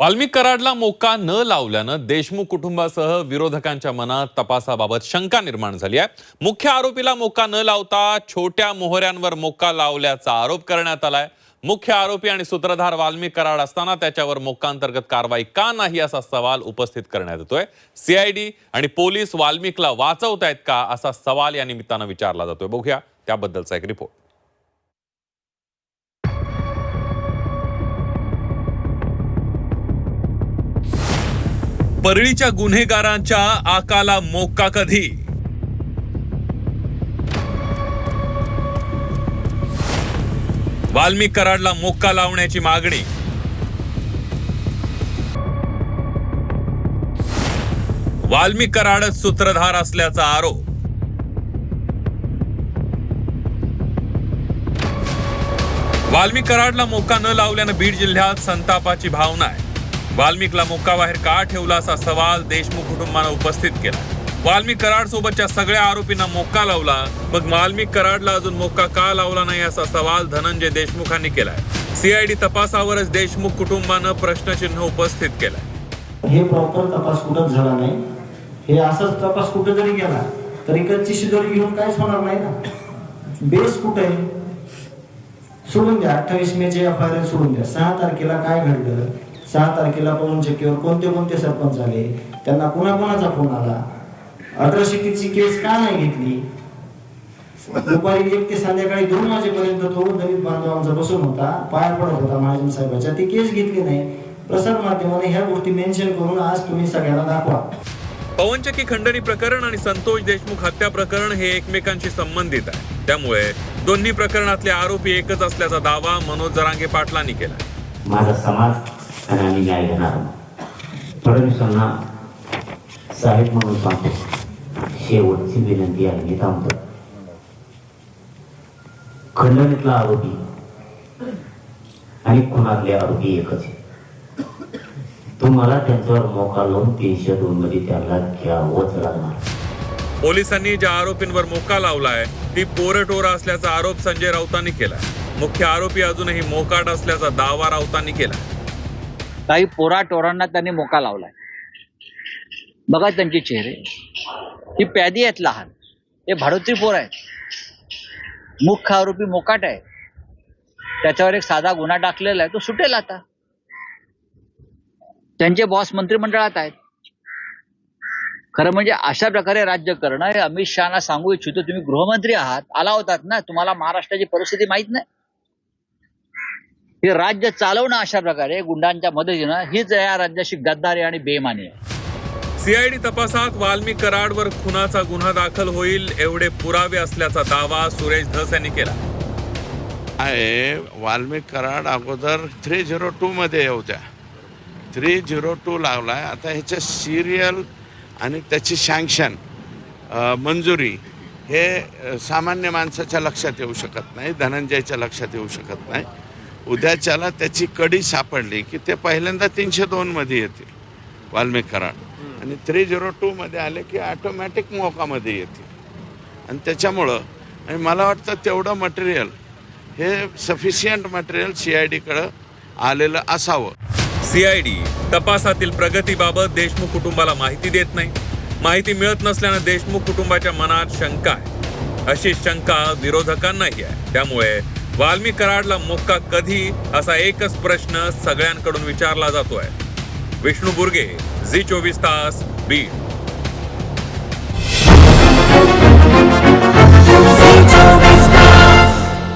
वाल्मिक कराडला मोका न लावल्यानं देशमुख कुटुंबासह विरोधकांच्या मनात तपासाबाबत शंका निर्माण झाली आहे. मुख्य आरोपीला मोका न लावता छोट्या मोहऱ्यांवर मोका लावल्याचा आरोप करण्यात आलाय. मुख्य आरोपी आणि सूत्रधार वाल्मिक कराड असताना त्याच्यावर मोक्कांतर्गत कारवाई का नाही असा सवाल उपस्थित करण्यात येतोय. सीआयडी आणि पोलीस वाल्मिकला वाचवतायत का असा सवाल या निमित्तानं विचारला जातोय. बघूया त्याबद्दलचा एक रिपोर्ट परळीच्या गुन्हेगारांच्या आकाला मोक्का कधी? वाल्मिक कराडला मोक्का लावण्याची मागणी. वाल्मिक कराडच सूत्रधार असल्याचा आरोप. वाल्मिक कराडला मोक्का न लावल्यानं बीड जिल्ह्यात संतापाची भावना आहे. वाल्मिकला मुक्काबाहेर का ठेवला असा सवाल देशमुख कुटुंबानं उपस्थित केला. वाल्मिक कराड सोबतच्या सगळ्या आरोपींना मोक्का लावला. मग वाल्मिक कराडला अजून मोक्का का लावला नाही असा सवाल धनंजय देशमुखांनी केलाय. सीआयडी तपासावरच देशमुख कुटुंबानं प्रश्नचिन्ह उपस्थित केलाय. हे प्रॉपर तपास कुठंच झाला नाही. हे असाच तपास कुठे जरी गेला तरी कच्ची शिदोरी घेऊन काहीच होणार नाही ना. बेस कुठे? आहे सोडून द्या. अठ्ठावीस मे चे एफ आय आर सोडून द्या. सहा तारखेला काय घडलं? सहा तारखेला पवन चक्कीवर कोणते कोणते सरपंच आले त्यांना कुणाकुणाचा फोन आला? अट्रॉसिटीची केस का नाही घेतली? दुपारी एक ते संध्याकाळी दोन वाजेपर्यंत तो दलित बांधवांचा बसून होता पाया पडत होता महाजन साहेबाच्या. ती केस घेतली नाही. प्रसार माध्यमाने ह्या गोष्टी मेन्शन करून आज तुम्ही सगळ्यांना दाखवा. पवनचक्की खंडणी प्रकरण आणि संतोष देशमुख हत्या प्रकरण हे एकमेकांशी संबंधित आहे. त्यामुळे दोन्ही प्रकरणातले आरोपी एकच असल्याचा दावा मनोज जरांगे पाटलांनी केला माझा समाज आणि आम्ही न्याय घेणार आहोत फडणवीसांना साहेब म्हणून सांगतो शेवटची विनंती आहे मी थांबतो. खंडणीतला आरोपी आणि खुनातले आरोपी एकच तुम्हाला त्यांच्यावर मोका लावून तीनशे दोन मध्ये त्याला घ्यावंच लागणार. पोलिसांनी ज्या आरोपींवर मोका लावलाय ती पोरटोरा असल्याचा आरोप संजय राऊतांनी केला मुख्य आरोपी अजूनही मोकाट असल्याचा दावा राऊतांनी केला काही पोरा टोरांना त्यांनी मोका लावलाय. बघा त्यांचे चेहरे. ही प्यादी आहेत लहान. हे भाडोत्री पोर आहेत. मुख्य आरोपी मोकाट आहे. त्याच्यावर एक साधा गुन्हा टाकलेला आहे. तो सुटेल आता. त्यांचे बॉस मंत्रिमंडळात आहेत. खरं म्हणजे अशा प्रकारे राज्य करणं हे अमित शहाना सांगू इच्छितो. तुम्ही गृहमंत्री आहात. आला होतात ना? तुम्हाला महाराष्ट्राची परिस्थिती माहीत नाही? हे राज्य चालवणं अशा प्रकारे गुंडांच्या मदतीनं हीच या राज्याची गद्दारी आणि बेमानी आहे. सीआयडी तपासात वाल्मिक कराडवर खुनाचा गुन्हा दाखल होईल एवढे पुरावे असल्याचा दावा सुरेश धस यांनी केला. आहे वाल्मिक कराड अगोदर थ्री झिरो टूमध्ये होत्या. थ्री झिरो टू लागला आहे आता ह्याचं सिरियल आणि त्याची सँक्शन मंजुरी हे सामान्य माणसाच्या लक्षात येऊ शकत नाही धनंजयच्या लक्षात येऊ शकत नाही. उद्याच्याला त्याची कडी सापडली की ते पहिल्यांदा तीनशे दोनमध्ये येतील वाल्मिक कराड आणि थ्री झिरो टूमध्ये आले की ऑटोमॅटिक मोकामध्ये येतील. आणि त्याच्यामुळं आणि मला वाटतं तेवढं मटेरियल हे सफिशियंट मटेरियल सी आय डीकडं आलेलं असावं. सीआयडी तपासातील प्रगतीबाबत देशमुख कुटुंबाला माहिती देत नाही. माहिती मिळत नसल्यानं देशमुख कुटुंबाच्या मनात शंका आहे. अशी शंका विरोधकांनाही आहे. त्यामुळे वाल्मिक कराडला मोक्का कधी असा एकच प्रश्न सगळ्यांकडून विचारला जातोय. विष्णू बुर्गे झी चोवीस तास बीड.